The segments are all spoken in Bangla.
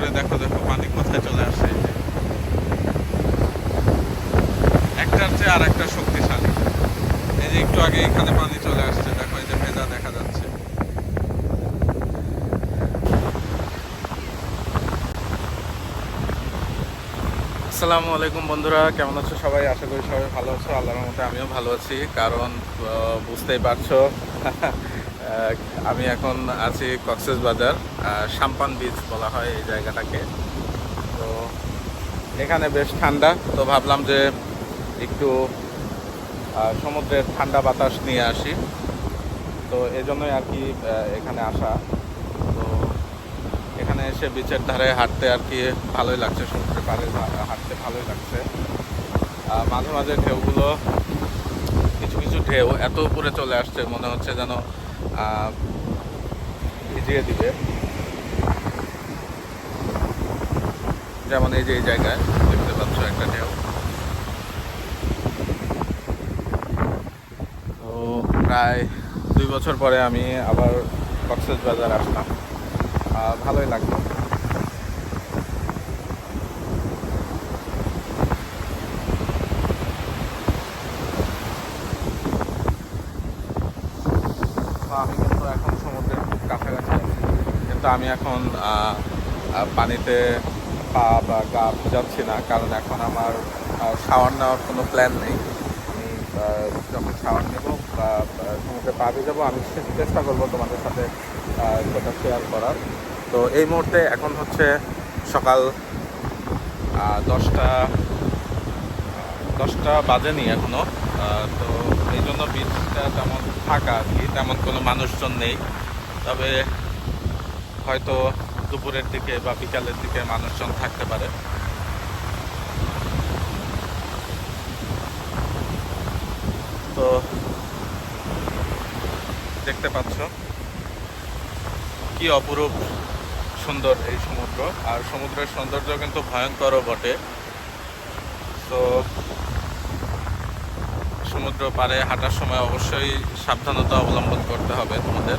করে দেখো দেখো, পানি কোথায় চলে আসছে একটার চেয়ে আর একটা শক্তিশালী। এই যে একটু আগে এখানে পানি চলে আসছে, দেখো, এই যে ভেজা দেখা যাচ্ছে। আসসালামু আলাইকুম বন্ধুরা, কেমন আছো সবাই? আশা করি সবাই ভালো আছো। আল্লাহর মতে আমিও ভালো আছি, কারণ বুঝতেই পারছ। আমি এখন আছি কক্সেস বাজার সাম্পান বিচ বলা হয় এই জায়গাটাকে। তো এখানে বেশ ঠান্ডা, তো ভাবলাম যে একটু সমুদ্রের ঠান্ডা বাতাস নিয়ে আসি। তো এই জন্যই আর কি এখানে আসা। তো এখানে এসে বিচের ধারে হাঁটতে আর কি ভালোই লাগছে, সমুদ্রের পাড়ে হাঁটতে ভালোই লাগছে। মাঝে মাঝে ঢেউগুলো, কিছু কিছু ঢেউ এত উপরে চলে আসছে, মনে হচ্ছে যেন ভিজিয়ে দিবে। যেমন এই যে এই জায়গায়, দেখতে পাচ্ছ একটা ঢেউ। তো প্রায় দুই বছর পরে আমি আবার কক্সেস বাজার আসলাম। ভালোই লাগল তো আমি কিন্তু এখন সমুদ্রের খুব কাছাকাছি আছি কিন্তু আমি এখন পানিতে পা বা গা যাচ্ছি না কারণ এখন আমার শাওয়ার নেওয়ার কোনো প্ল্যান নেই। আমি যখন শাওয়ার নেব বা সমুদ্রে পা যাব আমি চেষ্টা করব তোমাদের সাথে সেটা শেয়ার করার। তো এই মুহূর্তে এখন হচ্ছে সকাল দশটা দশটা বাজেনি এখনও আহ, তো এই জন্য বিচটা তেমন ফাঁকা আর কি তেমন কোনো মানুষজন নেই। তবে হয়তো দুপুরের দিকে বা বিকালের দিকে মানুষজন থাকতে পারে। তো দেখতে পাচ্ছ কি অপরূপ সুন্দর এই সমুদ্র। আর সমুদ্রের সৌন্দর্য কিন্তু ভয়ঙ্করও বটে। তো সমুদ্র পাড়ে হাঁটার সময় অবশ্যই সাবধানতা অবলম্বন করতে হবে তোমাদের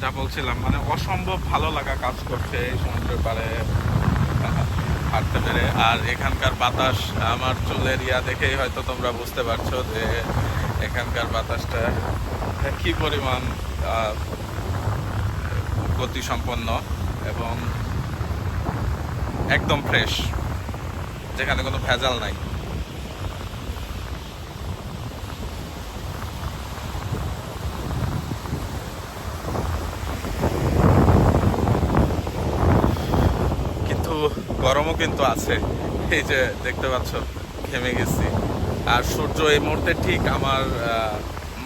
যা বলছিলাম মানে অসম্ভব ভালো লাগা কাজ করছে এই সমুদ্রের পাড়ে হাঁটতে পেরে। আর এখানকার বাতাস আমার চুলের ইয়া দেখেই হয়তো তোমরা বুঝতে পারছ যে এখানকার বাতাসটা কি পরিমাণ গতিসম্পন্ন এবং একদম ফ্রেশ যেখানে কোনো ভেজাল নাই কিন্তু গরমও কিন্তু আছে। এই যে দেখতে পাচ্ছ, ঘেমে গেছি। আর সূর্য এই মুহূর্তে ঠিক আমার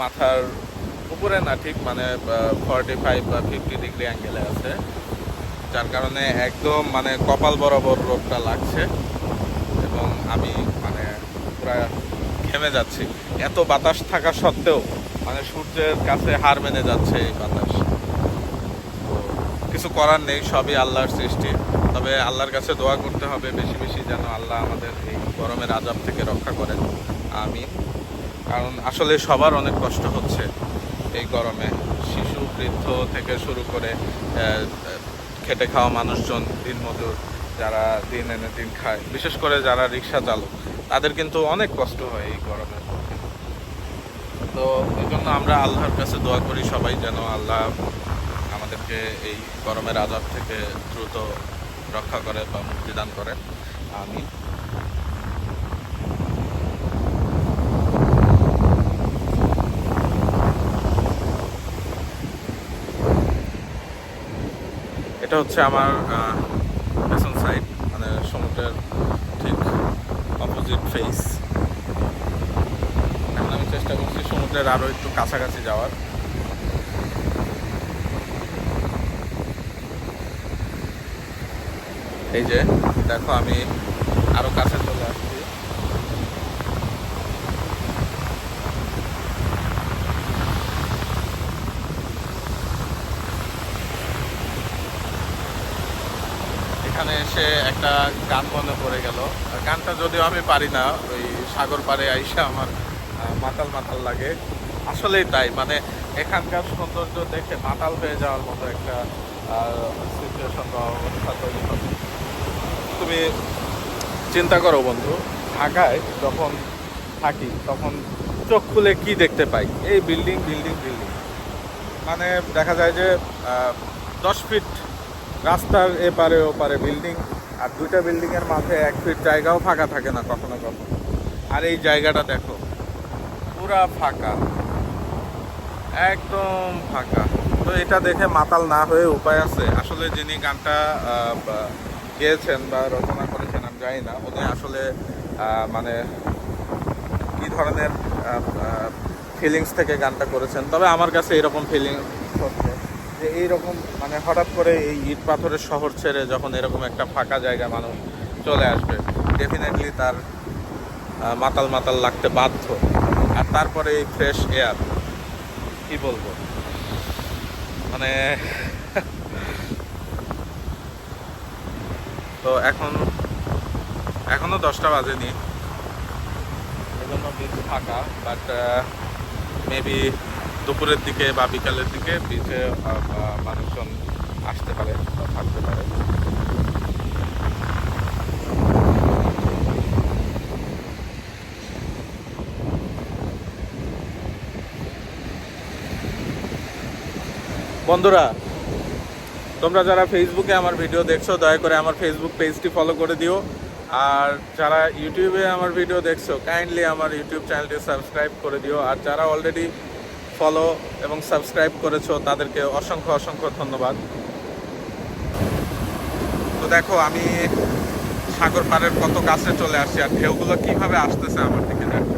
মাথার উপরে না, ঠিক মানে ফর্টি ফাইভ বা ফিফটি ডিগ্রি অ্যাঙ্গেলে আছে। যার কারণে একদম মানে কপাল বরাবর রোগটা লাগছে। এবং আমি মানে পুরা ঘেমে যাচ্ছি। এত বাতাস থাকা সত্ত্বেও মানে সূর্যের কাছে হার মেনে যাচ্ছে এই বাতাস। কিছু করার নেই, সবই আল্লাহর সৃষ্টি। তবে আল্লাহর কাছে দোয়া করতে হবে বেশি বেশি যেন আল্লাহ আমাদের এই গরমের আজাব থেকে রক্ষা করেন। আমি কারণ আসলে সবার অনেক কষ্ট হচ্ছে এই গরমে। শিশু, বৃদ্ধ থেকে শুরু করে খেটে খাওয়া মানুষজন দিনমজুর যারা দিন এনে দিন খায়, বিশেষ করে যারা রিক্সা চালক, তাদের কিন্তু অনেক কষ্ট হয় এই গরমের তো এই জন্য আমরা আল্লাহর কাছে দোয়া করি সবাই যেন আল্লাহ আমাদেরকে এই গরমের আজাব থেকে দ্রুত রক্ষা করে বা মুক্তিদান করে। আমি এটা হচ্ছে আমার পেছন সাইড মানে সমুদ্রের ঠিক অপোজিট ফেস এখন আমি চেষ্টা করছি সমুদ্রের আরও একটু কাছাকাছি যাওয়ার। এই যে, দেখো আমি আরও কাছে চলে আসছি। এখানে এসে একটা গান মনে পড়ে গেল। গানটা যদিও আমি পারি না, ওই সাগর পাড়ে আইসা আমার মাতাল মাতাল লাগে। আসলেই তাই মানে এখানকার সৌন্দর্য দেখে মাতাল হয়ে যাওয়ার মতো একটা সিচুয়েশন বা অবস্থা তৈরি হবে। তুমি চিন্তা করো বন্ধু, ঢাকায় যখন থাকি, তখন চোখ খুলে কি দেখতে পাই? এই বিল্ডিং বিল্ডিং বিল্ডিং। মানে দেখা যায় যে দশ ফিট রাস্তার এপারে ওপারে বিল্ডিং, আর দুইটা বিল্ডিংয়ের মাঝে এক ফিট জায়গাও ফাঁকা থাকে না কখনো কখনো। আর এই জায়গাটা দেখো, পুরা ফাঁকা। একদম ফাঁকা। তো এটা দেখে মাতাল না হয়ে উপায় আছে। আসলে যিনি গানটা গেয়েছেন বা রচনা করেছেন, আমি জানি না। উনি আসলে মানে কি ধরনের ফিলিংস থেকে গানটা করেছেন? তবে আমার কাছে এরকম ফিলিং হচ্ছে যে এইরকম মানে হঠাৎ করে এই ইট পাথরের শহর ছেড়ে যখন এরকম একটা ফাঁকা জায়গা মানুষ চলে আসবে ডেফিনেটলি তার মাতাল মাতাল লাগতে বাধ্য। আর তারপরে এই ফ্রেশ এয়ার কি বলব? মানে তো এখন, এখনও দশটা বাজেনি। এজন্য বিচ ফাঁকা বাট মেবি দুপুরের দিকে বা বিকালের দিকে বিচে মানুষজন আসতে পারে বা থাকতে পারে। বন্ধুরা তোমরা যারা ফেসবুকে আমার ভিডিও দেখছ, দয়া করে আমার ফেসবুক পেজটি ফলো করে দিও। আর যারা ইউটিউবে আমার ভিডিও দেখছ কাইন্ডলি আমার ইউটিউব চ্যানেলটি সাবস্ক্রাইব করে দিও। আর যারা অলরেডি ফলো এবং সাবস্ক্রাইব করেছ, তাদেরকে অসংখ্য অসংখ্য ধন্যবাদ। তো দেখো, আমি সাগর পাড়ের কত কাছে চলে আসছি, আর ঢেউগুলো কীভাবে আসতেছে আমার দিকে দেখো।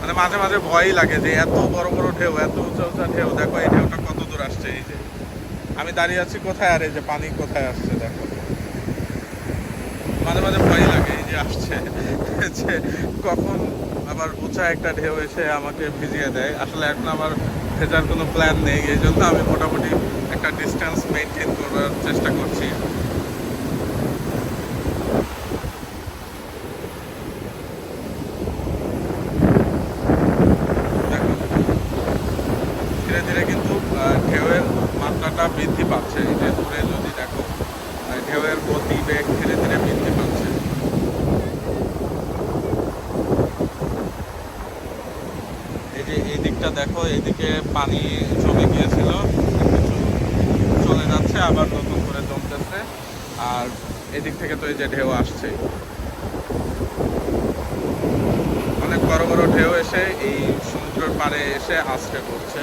মানে মাঝে মাঝে ভয়ই লাগে যে এত বড় বড় ঢেউ, এত উঁচা উঁচা ঢেউ। দেখো, এই ঢেউটা কত দূর আসছে, এই যে। আমি দাঁড়িয়ে আছি কোথায় আর এই যে পানি কোথায় আসছে দেখো। মাঝে মাঝে ভয় লাগে এই যে আসছে। যে কখন আবার উঁচা একটা ঢেউ এসে আমাকে ভিজিয়ে দেয়। আসলে এখন আমার ভেজার কোনো প্ল্যান নেই। এই জন্য আমি মোটামুটি একটা ডিস্টেন্স মেনটেন করার চেষ্টা করছি দেখো ধীরে ধীরে কিন্তু আহ, ঢেউয়ের মাত্রাটা বৃদ্ধি পাচ্ছে। এই যে দূরে যদি দেখো ঢেউয়ের গতি বেগ ধীরে ধীরে বৃদ্ধি পাচ্ছে। এই যে এই দিকটা দেখো এইদিকে পানি জমে গিয়েছিল কিছু চলে যাচ্ছে, আবার নতুন করে জমতেছে। আর এদিক থেকে তো এই যে ঢেউ আসছে। অনেক বড় বড় ঢেউ এসে এই সমুদ্রের পাড়ে এসে আছড়ে পড়ছে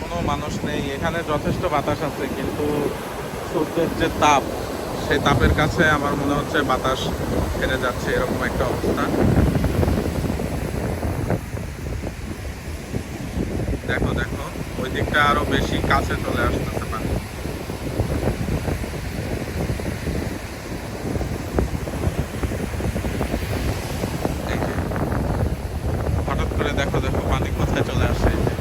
কোনো মানুষ নেই। এখানে যথেষ্ট বাতাস আছে, কিন্তু সূর্যের যে তাপ, সেই তাপের কাছে আমার মনে হচ্ছে বাতাস হেরে যাচ্ছে, এরকম একটা অবস্থা। দেখো দেখো ওই দিকটা আরও বেশি কাছে চলে আসতেছে পানি এই যে, হঠাৎ করে দেখো দেখো পানি কোথায় চলে আসছে এই যে।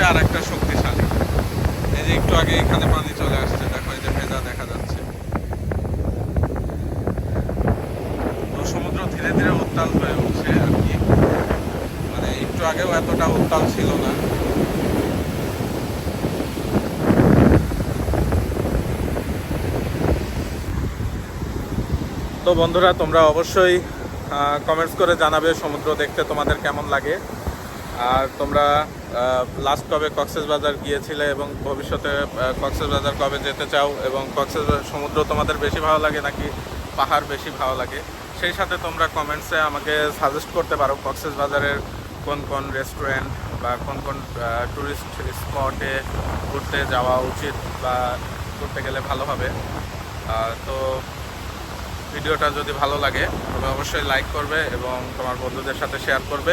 চেয়ে আর একটা শক্তিশালী। এই যে একটু আগে এখানে পানি চলে আসছে, দেখো এই যে ভেজা দেখা যাচ্ছে। তো সমুদ্র ধীরে ধীরে উত্তাল হয়ে উঠছে আর কি। মানে একটু আগেও এতটা উত্তাল ছিল না। তো বন্ধুরা, তোমরা অবশ্যই কমেন্টস করে জানাবে সমুদ্র দেখতে তোমাদের কেমন লাগে। আর তোমরা লাস্ট কবে কক্সেস বাজার গিয়েছিলে এবং ভবিষ্যতে কক্সেস বাজার কবে যেতে চাও এবং কক্সেস সমুদ্র তোমাদের বেশি ভালো লাগে নাকি পাহাড় বেশি ভালো লাগে? সেই সাথে তোমরা কমেন্টসে আমাকে সাজেস্ট করতে পারো কক্সেস বাজারের কোন কোন রেস্টুরেন্ট বা কোন কোন ট্যুরিস্ট স্পটে ঘুরতে যাওয়া উচিত বা ঘুরতে গেলে ভালো হবে। তো ভিডিওটা যদি ভালো লাগে, তবে অবশ্যই লাইক করবে এবং তোমার বন্ধুদের সাথে শেয়ার করবে।